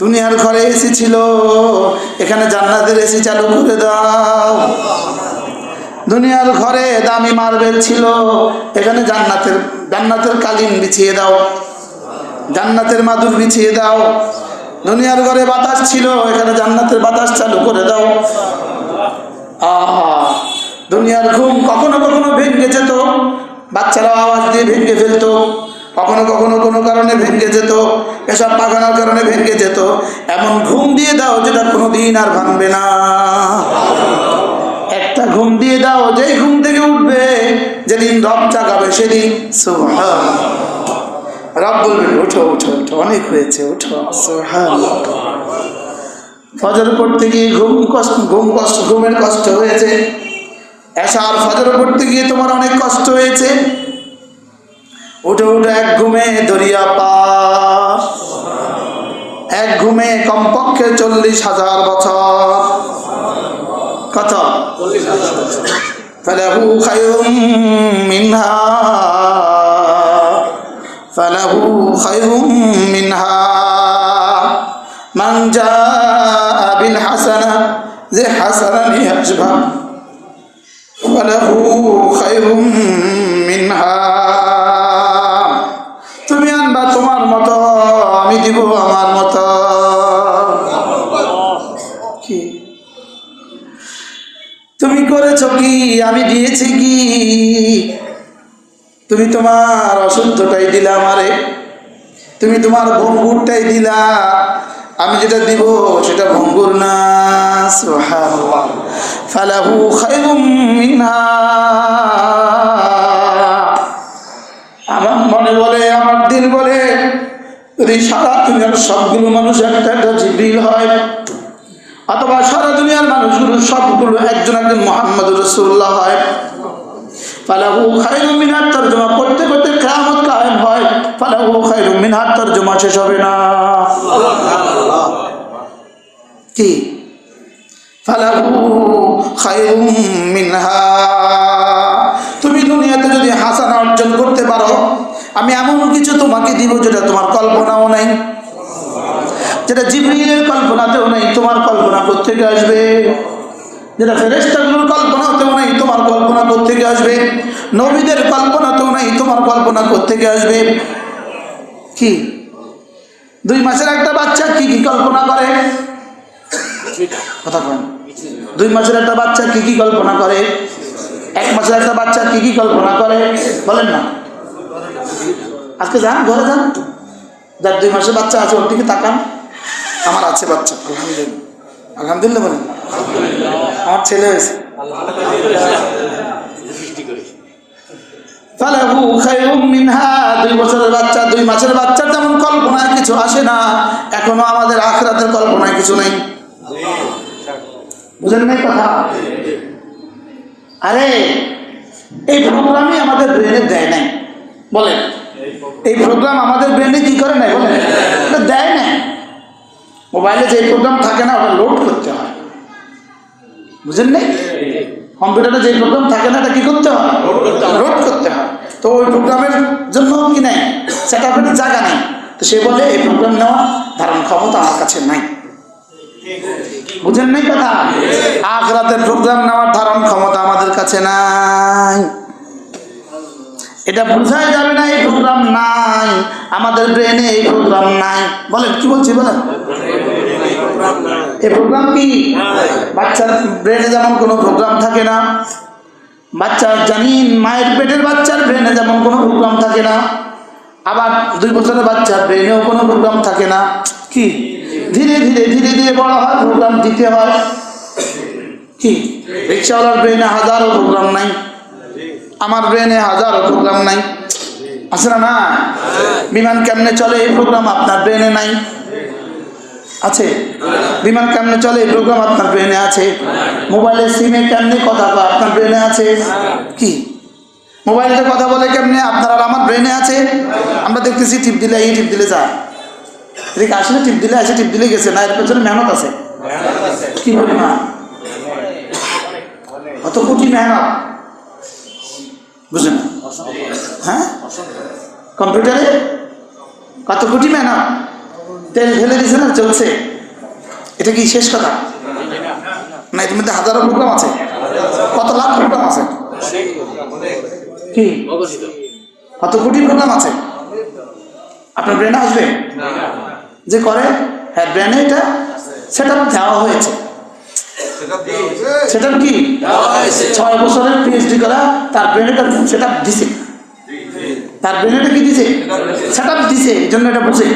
দুনিয়ার ঘরে এসি ছিল, এখানে জান্নাতের এসি চালু করে দাও। দুনিয়ার ঘরে দামি মার্বেল ছিল, এখানে জান্নাতের জান্নাতের কালিম বিছিয়ে দাও। জান্নাতের মাদুর বিছিয়ে দাও। দুনিয়ার ঘরে বাতাস ছিল, এখানে জান্নাতের বাতাস চালু করে দাও। আহা, দুনিয়ার ঘুম কখনো কখনো ভেঙে যেত বাচ্চারা আওয়াজ দিয়ে ভেঙে ফেলতো। কখনো কখনো কোনো কারণে ভেঙে যেত, এসব পাখানোর কারণে ভেঙে যেত। এমন ঘুম দিয়ে দাও যেটা কোনো দিন আর ভাঙবে না। একটা ঘুম দিয়ে দাও, যেই ঘুম থেকে উঠবে, যেদিন রব জাগাবে সেদিন রব বলবেন, ওঠো উঠো উঠো অনেক হয়েছে সুবহান ফজর পড়তে গিয়ে ঘুম কষ্ট ঘুম কষ্ট, ঘুমের কষ্ট হয়েছে। এসার ফজর পড়তে গিয়ে তোমার অনেক কষ্ট হয়েছে। উঠে উঠে এক ঘুমে দরিয়া পার। এক ঘুমে কমপক্ষে চল্লিশ হাজার বছর। কত? ফালাহু খায়রুম মিনহা। ফালাহু খায়রুম মিনহা। মান জা বিল হাসানা যে হাসানা নিয়ে আসবা। ফালাহু খায়রুম তুমি তোমার অশুদ্ধটাই দিলা আমারে। তুমি তোমার ভঙ্গুরটাই দিলা। আমি যেটা দিব সেটা ভঙ্গুর না আমার মনে বলে, আমার দিন বলে, যদি সারা দুনিয়ার সবগুলো মানুষ একটা একটা জিবরিল হয়, অথবা সারা দুনিয়ার মানুষগুলো সবগুলো একজন একজন মোহাম্মদ রসুল্লাহ হয় করতে করতে তুমি দুনিয়াতে যদি হাসানা অর্জন করতে পারো, আমি এমন কিছু তোমাকে দিব যেটা তোমার কল্পনাও নাই। যেটা জিবরিলের কল্পনাতেও নেই, তোমার কল্পনা কোথেকে আসবে? যেটা ফেরেস্তাগুলোর নেই, তোমার কল্পনা কোথেকে আসবে? নবীদের কল্পনাতেও নেই, তোমার কল্পনা কোথেকে আসবে? কি? দুই মাসের একটা বাচ্চা কি কি কল্পনা করে? কথা কন। দুই মাসের একটা বাচ্চা কি কি কল্পনা করে? এক মাসের একটা বাচ্চা কি কি কল্পনা করে? বলেন না। আজকে যান, ঘরে যান। যার দুই মাসের বাচ্চা আছে, ওর দিকে তাকান। আমার আছে বাচ্চা, আলহামদুলিল্লাহ। আলহামদুলিল্লাহ বলেন। আমার ছেলে হয়েছে। খায়রুম মিনহা, দুই বছরের বাচ্চা, দুই মাসের বাচ্চার তেমন কল্পনায় কিছু আসে না। এখনও আমাদের আখরাতের কল্পনায় কিছু নেই। বুঝেন নাই কথা? আরে, এই প্রোগ্রামই আমাদের ব্রেনে দেয় নাই। বলেন, এই প্রোগ্রাম আমাদের ব্রেনে কি করে নাই বলেন? দেয় নাই। মোবাইলে যে প্রোগ্রাম থাকে না, ওটা লোড করতে হয়। বুঝেন নাই? কম্পিউটারে যে প্রোগ্রাম থাকে না এটা কি করতে হয়? লোড করতে হয়। তো ওই প্রোগ্রামের জন্য কি নাই? সেটা আপনার জায়গা নেই। তো সে বলে এই প্রোগ্রাম নেওয়া ধারণ ক্ষমতা আমার কাছে নাই। বুঝেন নাই কথা? আখরাতের প্রোগ্রাম নেওয়ার ধারণ ক্ষমতা আমাদের কাছে নাই। এটা বোঝাই যাবে না এই প্রোগ্রাম নাই। আমাদের ব্রেনে এই প্রোগ্রাম নাই। বলেন কি বলছি বলেন? এই প্রোগ্রাম কি? বাচ্চার ব্রেনে যেমন কোনো প্রোগ্রাম থাকে না বাচ্চার জানিন মায়ের পেটের বাচ্চার ব্রেনে যেমন কোনো প্রোগ্রাম থাকে না আবার দুই বছরের বাচ্চার ব্রেনেও কোনো প্রোগ্রাম থাকে না কি? ধীরে ধীরে ধীরে ধীরে বড় হয় প্রোগ্রাম দিতে হয়। কি? রিক্সাওয়ালার ব্রেনে হাজারো প্রোগ্রাম নাই আমার ব্রেনে হাজারো প্রোগ্রাম নাই। আছে না না? বিমান কেমনে চলে? এই প্রোগ্রাম আপনার ব্রেনে নাই। আছে? বিমান কেমনে চলে? এই প্রোগ্রাম আপনার ব্রেনে আছে। মোবাইলের সিমে কেমনে কথা কয়? আপনার ব্রেনে আছে। কি? মোবাইলটা কথা বলে কেমনে? আপনার আর আমার ব্রেনে আছে। আমরা দেখতেছি টিপ দিলে এই, টিপ দিলে যায় এদিকে আসলে টিপ দিলে আসে, টিপ দিলে গেছে না, এর পেছনে মেহনত আছে। কি না কত কোটি মেহনত। বুঝলেন হ্যাঁ? কম্পিউটারে? কত কোটি মেহনত। তেল ঢেলে দিছে না চলছে এটা কি শেষ কথা? না, এর মধ্যে হাজারো প্রোগ্রাম আছে। কত লাখ প্রোগ্রাম আছে? কি? কত কোটি প্রোগ্রাম আছে? আপনার ব্রেনে আসবে? যে করে হ্যাঁ ব্রেনে এটা সেটা দেওয়া হয়েছে। সেটা কি? ছয় বছরের পিএইচডি করা, তার ব্রেনে সেটা দিছে। তার ব্রেনেটা কি দিছে? সেটা দিছে, এই জন্য এটা বুঝে।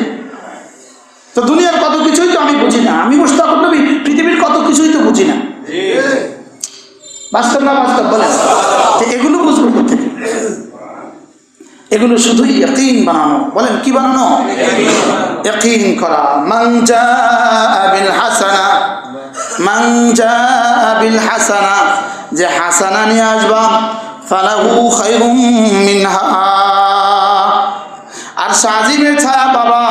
তো দুনিয়ার কত কিছুই তো আমি বুঝি না। আমি মুস্তাক নবী পৃথিবীর কত কিছুই তো বুঝি না বাস্তব না বাস্তব, বলেন। এগুলো বুঝব থেকে এগুলো শুধুই ইয়াকিন বানানো। বলেন, কি বানানো? ইয়াকিন করা। জাআ বিল হাসানা জাআ বিল হাসানা, যে হাসানা নিয়ে আসবা, ফালাহু খায়রুম মিনহা। আর সাজিমের ছায়া বাবা।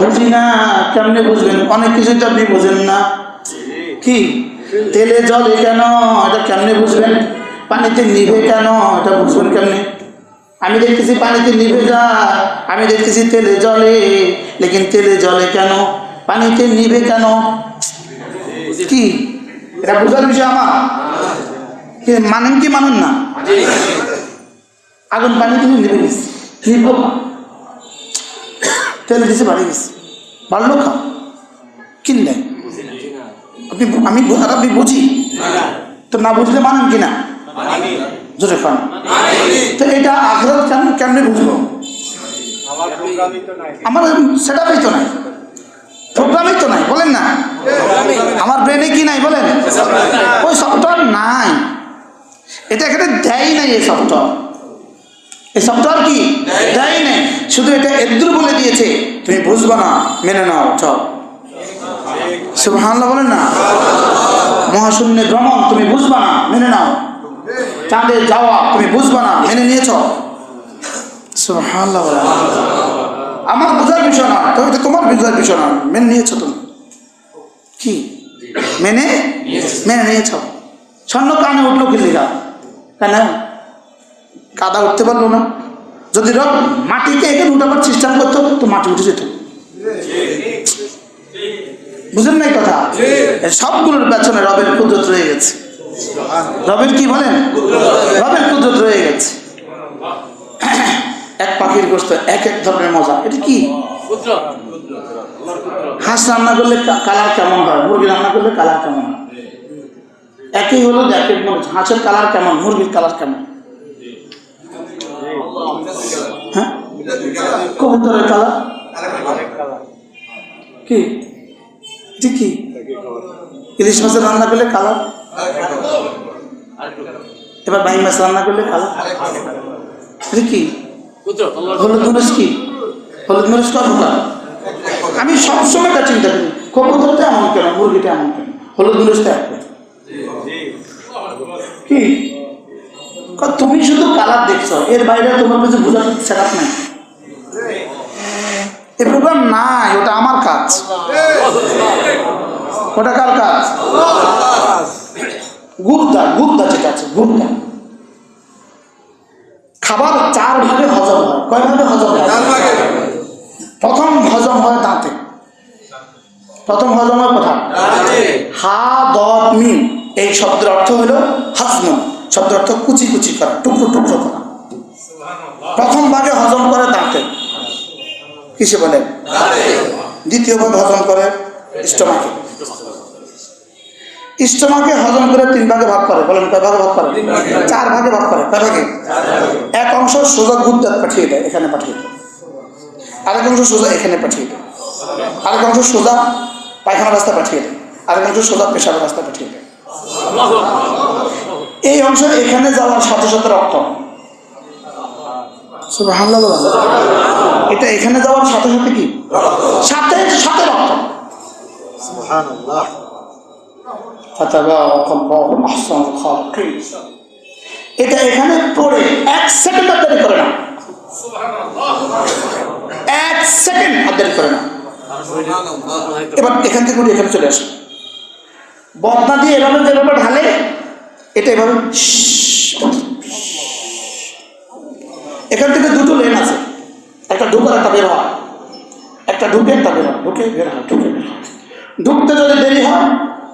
বুঝি না? কেমনে বুঝবেন? অনেক কিছু তো আপনি বুঝেন না। কি? তেলে জলে কেন? এটা কেমনে বুঝবেন? পানিতে নিভে কেন? এটা বুঝবেন কেমনে? আমি দেখতেছি পানিতে নিভে যায়। আমি দেখতেছি তেলে জলে। লেকিন তেলে জলে কেন? পানিতে নিভে কেন? কি? এটা বোঝার বিষয় আমার। মানেন কি, মানুন না? আগুন পানি তুমি নিভে গেছে। নিভব তেল দিছে, বাড়ি গেছে। বাড়লো খা কিনলে আপনি আমি আর আপনি বুঝি? তো না বুঝলে মানেন কিনা? জোরে খান তো এটা আখরাত কেন কেমনে বুঝব? আমার সেটা তো নাই। প্রোগ্রামই তো নাই। বলেন না। আমার ব্রেনে কি নাই বলেন? ওই সফটওয়্যার নাই। এটা এখানে দেয় নাই এই সফটওয়্যার এই সফটওয়্যার কি? দেয় নাই। শুধু এটা এদ্দুর বলে দিয়েছে। তুমি বুঝব না মেনে নাও চল। সুবহানাল্লাহ বলেন না। মহাশূন্যে ভ্রমণ তুমি বুঝবা না, মেনে নাও। চাঁদে যাওয়া তুমি বুঝবা না, মেনে নিয়েছ। সুবহানাল্লাহ বলেন। আমার বোঝার বিষয় না তো এটা তোমার বোঝার বিষয় না, মেনে নিয়েছ তুমি। কি? মেনে? মেনে নিয়েছ। স্বর্ণ কানে উঠল কি লেখা কেন কাদা উঠতে পারল না। যদি রব মাটিকে এখানে উঠাবার চেষ্টা করতো, তো মাটি উঠে যেত। বুঝেন নাই কথা? সবগুলোর পেছনে রবের কুদরত রয়ে গেছে। রবের কি বলেন? রবের কুদরত রয়ে গেছে। এক পাখির গোস্ত এক এক ধরনের মজা। এটা কি? হাঁস রান্না করলে কালার কেমন হয়? মুরগি রান্না করলে কালার কেমন হয়? একই হলো। হাঁসের কালার কেমন? মুরগির কালার কেমন? হ্যাঁ? কবুতরের কালার? কি? এটা কি ইলিশ মাছের রান্না করলে কালার? এবার বাইং মাছ রান্না করলে কালার? এটা কি? হলুদ মরিচ কি? হলুদ মরিচ আমি সবসময় এটা চিন্তা করি। কবুতরটা এমন কেন? মুরগিটা এমন কেন? হলুদ মরিচটা কি? তুমি শুধু কালার দেখছ। এর বাইরে তোমার কিছু বোঝার সেরাপ নাই। এ প্রোগ্রাম নাই, ওটা আমার কাজ। ওটা কার কাজ? গুপ্তা গুপ্তা যেটা আছে গুপ্তা খাবার চার ভাগে হজম হয়। কয় ভাগে হজম হয়? প্রথম হজম হয় দাঁতে। প্রথম হজম হয় কোথায়? হা দ মিম। এই শব্দের অর্থ হলো হাজম শব্দের অর্থ কুচি কুচি করা টুকরো টুকরো করা। প্রথম ভাগে হজম করে দাঁতে। কিসে বলেন দ্বিতীয় ভাগে হজম করে স্টোমাকে। স্টোমাকে হজম করে তিন ভাগে ভাগ করে বলেন কয় ভাগে ভাগ করে? চার ভাগে ভাগ করে কয় ভাগে? এক অংশ সোজা গুদ্দাত পাঠিয়ে দেয় এখানে পাঠিয়ে দেয়। আরেক অংশ সোজা এখানে পাঠিয়ে দেয়। আরেক অংশ সোজা পায়খানা রাস্তা পাঠিয়ে দেয়। আরেক অংশ সোজা পেশাবের রাস্তা পাঠিয়ে দেয়। এই অংশ এখানে যাওয়ার সাথে সাথে রক্ত। এটা এখানে যাওয়ার সাথে সাথে কি? সাথে সাথে রক্ত। এটা এখানে পড়ে এক সেকেন্ড আর করে না। এক সেকেন্ড আর করে না। এবার এখান থেকে উঠে এখানে চলে আসে। বদনা দিয়ে এভাবে যেভাবে ঢালে, এটা এভাবে এখান থেকে দুটো লেন আছে। একটা ঢোকার একটা বের হওয়া। একটা ঢুকে একটা বের হয় ঢুকে বের হয় ঢুকে ঢুকতে যদি দেরি হয়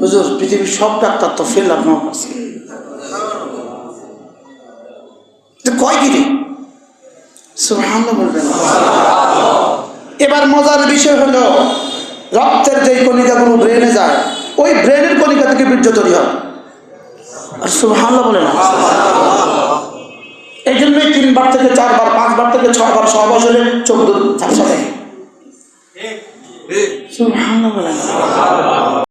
হুজুর, পৃথিবীর সব ডাক্তার তো ফেল আপনার কাছে কয় কি রে? বলবেন। এবার মজার বিষয় হলো, রক্তের যে কণিকাগুলো ব্রেনে যায়, ওই ব্রেনের কণিকা থেকে বীর্য তৈরি হয়। আর সুবহান বলে না। এই জন্যই তিনবার থেকে চারবার, পাঁচবার থেকে ছয়বার ছ বছরে বলে না।